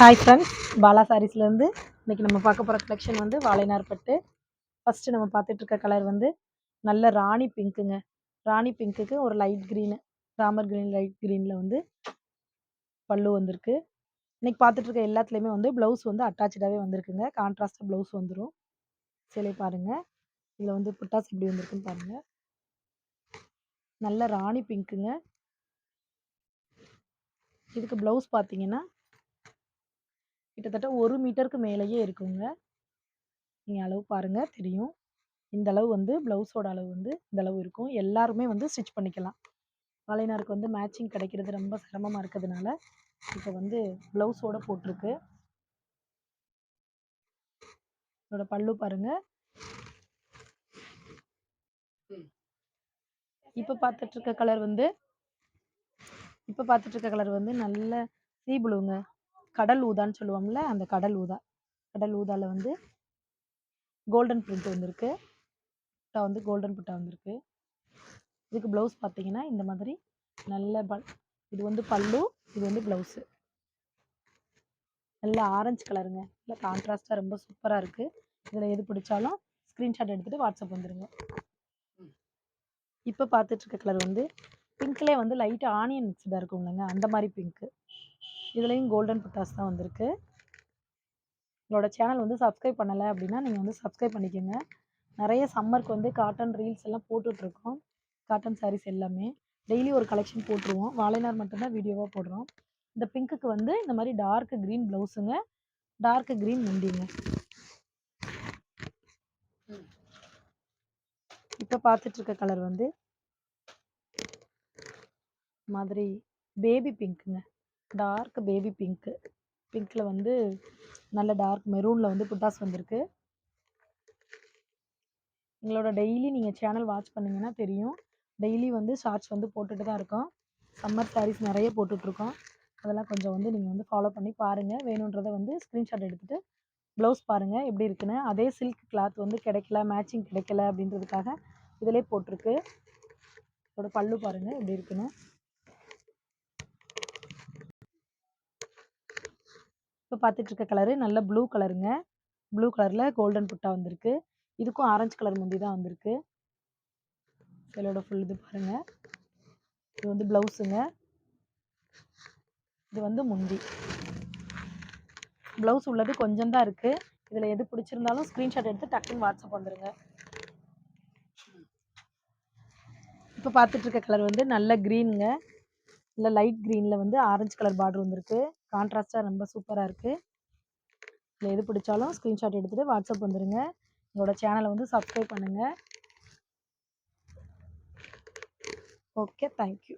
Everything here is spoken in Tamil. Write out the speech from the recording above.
ஹாய் ஃப்ரெண்ட்ஸ் பாலா சாரீஸ்லேருந்து இன்றைக்கி நம்ம பார்க்க போகிற கலெக்ஷன் வந்து வாழைநார் பட்டு. ஃபஸ்ட்டு நம்ம பார்த்துட்டு இருக்க கலர் வந்து நல்ல ராணி பிங்க்குங்க ராணி பிங்க்குக்கு ஒரு light green Ramar green light க்ரீனில் வந்து பல்லு வந்திருக்கு. இன்றைக்கி பார்த்துட்ருக்க எல்லாத்துலேயுமே வந்து ப்ளவுஸ் வந்து அட்டாச்சாகவே வந்திருக்குங்க. கான்ட்ராஸ்டாக ப்ளவுஸ் வந்துடும் சிலை பாருங்கள் இதில் வந்து புட்டாஸ் எப்படி வந்திருக்குன்னு பாருங்கள் நல்ல ராணி பிங்க்குங்க இதுக்கு ப்ளவுஸ் பார்த்தீங்கன்னா கிட்டத்தட்ட ஒரு மீட்டருக்கு மேலேயே இருக்குங்க. நீங்கள் அளவு பாருங்கள் தெரியும். இந்த அளவு வந்து ப்ளவுஸோட அளவு வந்து இந்த அளவு இருக்கும். எல்லாருமே வந்து ஸ்டிச் பண்ணிக்கலாம். வாழைநாருக்கு வந்து மேட்சிங் கிடைக்கிறது ரொம்ப சிரமமாக இருக்கிறதுனால இப்போ வந்து ப்ளவுஸோட போட்டிருக்கு. இதோட பல்லு பாருங்கள் இப்போ பார்த்துட்டு இருக்க கலர் வந்து இப்போ பார்த்துட்டு இருக்க கலர் வந்து நல்ல சீ ப்ளூங்க கடல் ஊதான்னு சொல்லுவோம்ல அந்த கடல் ஊதா. கடல் ஊதாவில் வந்து கோல்டன் பிரிண்ட் வந்திருக்கு. புட்டா வந்து கோல்டன் புட்டா வந்திருக்கு. இதுக்கு ப்ளவுஸ் பார்த்தீங்கன்னா இந்த மாதிரி நல்ல பல் இது வந்து பல்லு இது வந்து ப்ளவுஸு நல்ல ஆரஞ்சு கலருங்க இல்லை கான்ட்ராஸ்டாக ரொம்ப சூப்பராக இருக்குது இதில் எது பிடிச்சாலும் ஸ்க்ரீன்ஷாட் எடுத்துகிட்டு வாட்ஸ்அப் வந்துடுங்க இப்போ பார்த்துட்ருக்க கலர் வந்து பிங்க்லேயே வந்து லைட்டாக ஆனியன் மிக்ஸ்டாக இருக்குங்களேங்க அந்த மாதிரி பிங்க்கு இதுலேயும் கோல்டன் புட்டாஸ் தான் வந்திருக்கு. உங்களோட சேனல் வந்து சப்ஸ்கிரைப் பண்ணலை அப்படின்னா நீங்கள் வந்து சப்ஸ்கிரைப் பண்ணிக்கோங்க. நிறைய சம்மருக்கு வந்து காட்டன் ரீல்ஸ் எல்லாம் போட்டுட்ருக்கோம். காட்டன் சாரீஸ் எல்லாமே. டெய்லி ஒரு கலெக்ஷன் போட்டுருவோம். வாழைநார் மட்டும்தான் வீடியோவாக போடுறோம். இந்த பிங்க்குக்கு வந்து இந்த மாதிரி டார்க் க்ரீன் ப்ளவுஸுங்க. டார்க் க்ரீன் முண்டிங்க இப்போ பார்த்துட்ருக்க கலர் வந்து மாதிரி பேபி பிங்க்குங்க டார்க் பேபி பிங்க்கு பிங்க்கில் வந்து நல்ல டார்க் மெரூனில் வந்து புட்டாஸ் வந்திருக்கு. எங்களோட டெய்லி நீங்கள் சேனல் வாட்ச் பண்ணிங்கன்னா தெரியும். டெய்லி வந்து ஷார்ட்ஸ் வந்து போட்டுட்டு தான் இருக்கோம். சம்மர் சாரீஸ் நிறைய போட்டுட்ருக்கோம். அதெல்லாம் கொஞ்சம் வந்து நீங்கள் வந்து ஃபாலோ பண்ணி பாருங்கள் வேணுன்றதை வந்து ஸ்க்ரீன்ஷாட் எடுத்துகிட்டு ப்ளவுஸ் பாருங்கள் எப்படி இருக்குன்னு. அதே சில்க் கிளாத் வந்து கிடைக்கல மேட்சிங் கிடைக்கல அப்படின்றதுக்காக இதிலே போட்டிருக்கு. இதோட பல்லு பாருங்கள் எப்படி இருக்குன்னு. இப்போ பார்த்துட்டு இருக்க கலரு நல்ல ப்ளூ கலருங்க. ப்ளூ கலரில் கோல்டன் புட்டா வந்திருக்கு. இதுக்கும் ஆரஞ்சு கலர் முந்தி தான் வந்திருக்கு. சிலோட ஃபுல் இது பாருங்கள் இது வந்து ப்ளவுஸுங்க. இது வந்து முந்தி. ப்ளவுஸ் உள்ளது கொஞ்சம் தான் இருக்குது இதில் எது பிடிச்சிருந்தாலும் ஸ்க்ரீன்ஷாட் எடுத்து டக்குன்னு வாட்ஸ்அப் வந்துடுங்க இப்போ பார்த்துட்டு இருக்க கலர் வந்து நல்ல க்ரீனுங்க இல்லை லைட் க்ரீனில் வந்து ஆரஞ்சு கலர் பார்டர் வந்திருக்கு. கான்ட்ராஸ்ட்டாக ரொம்ப சூப்பராக இருக்குது இல்லை எது பிடிச்சாலும் ஸ்க்ரீன்ஷாட் எடுத்துகிட்டு வாட்ஸ்அப் வந்துடுங்க எங்களோட சேனலை வந்து சப்ஸ்கிரைப் பண்ணுங்கள் ஓகே தேங்க்யூ.